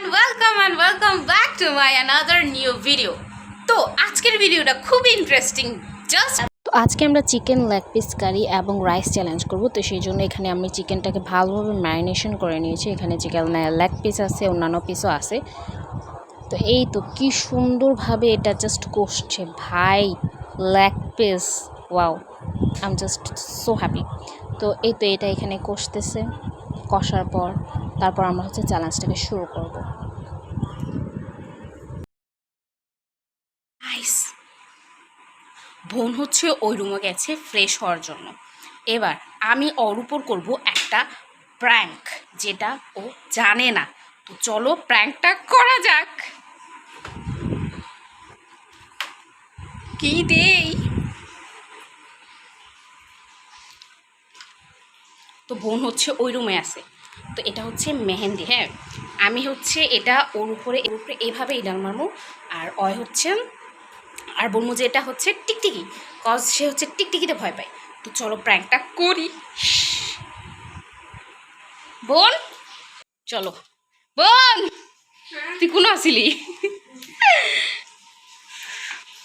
and welcome and welcome back to my another new video. তো আজকের ভিডিওটা খুব ইন্টারেস্টিং জাস্ট তো আজকে আমরা চিকেন লেগ পিস কারি এবং রাইস চ্যালেঞ্জ করব। তো সেই জন্য এখানে আমি চিকেনটাকে ভালোভাবে ম্যারিনেশন করে নিয়েছি। এখানে চিকেন লেগ পিস আছে, অন্যান্য পিসও আছে। তো এই তো কি সুন্দরভাবে এটা জাস্ট কষছে। ভাই leg piece wow um just so happy তো এই তো এটা এখানে কষতেছে। কষার পর তারপর আমরা হচ্ছে চ্যালেঞ্জটাকে শুরু করব। বোন হচ্ছে ওই রুমে গেছে ফ্রেশ হওয়ার জন্য। এবার আমি ওর উপর করব একটা প্র্যাঙ্ক যেটা ও জানে না। তো চলো প্র্যাঙ্কটা করা যাক। কি দেই? তো বোন হচ্ছে ওই রুমে আছে। তো এটা হচ্ছে মেহেন্দি হ্যাঁ? আমি হচ্ছে এটা ওর উপরে এর উপরে এইভাবেই ডাল মারবো আর অয় হচ্ছে, আর বলব যে এটা হচ্ছে টিকটিকি কজ সে হচ্ছে টিকটিকিতে ভয় পায়। তো চলো প্র্যাঙ্কটা করি। বোন, চলো। বোন, তুই কোনো আসিলি?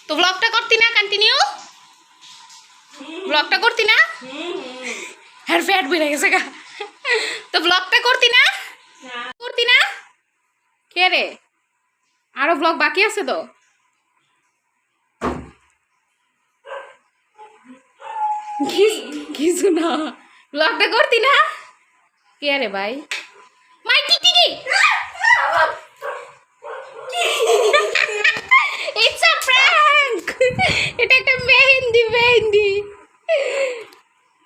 তো ব্লগটা করতি না কন্টিনিউ ব্লগটা করতি না? আর ফ্যাট বেড়ে গেছে গা। তো ব্লগটা করতি না? করতি না? কে রে? আরও ব্লগ বাকি আছে তো? কিছু না। ব্লগটা করতি না? কে রে ভাই? মাই টিকটিকি ইটস আ প্র্যাঙ্ক এটা একটা মেহেন্দি মেহেন্দি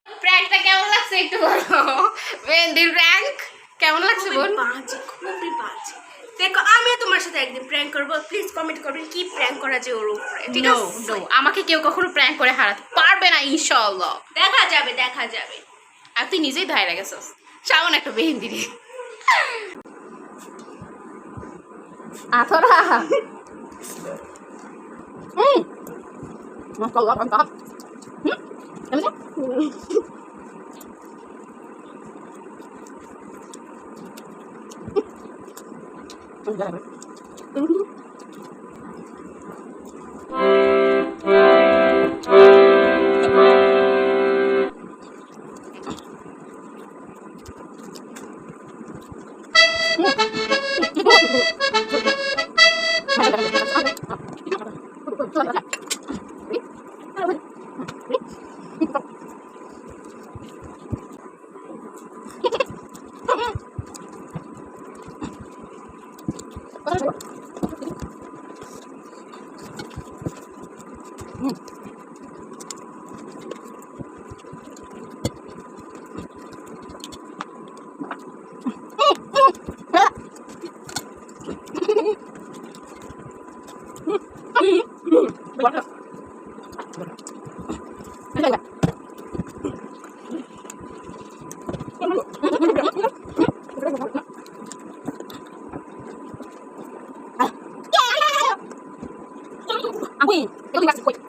প্র্যাঙ্কটা কেমন লাগছে একটু বলো মেহেন্দির প্র্যাঙ্ক কেমন লাগছে বোন বাজে খুবই বাজে। দেখো আমিও তোমার সাথে একদিন প্র্যাঙ্ক করব। প্লিজ কমেন্ট করবেন কি প্র্যাঙ্ক করা যায় ওর উপরে ঠিক আছে? আমাকে কেউ কখনো প্র্যাঙ্ক করে হারাতে পারবে না ইনশাআল্লাহ। দেখা যাবে দেখা যাবে। আর তুই নিজেই ধারে গেছস সামন একটা মেহেন্দি রে। আথরা হুম মাশাআল্লাহ বাবা হুম Gitu, saudara. Iya. Thank you. What? Win. Eu tenho mais coisa.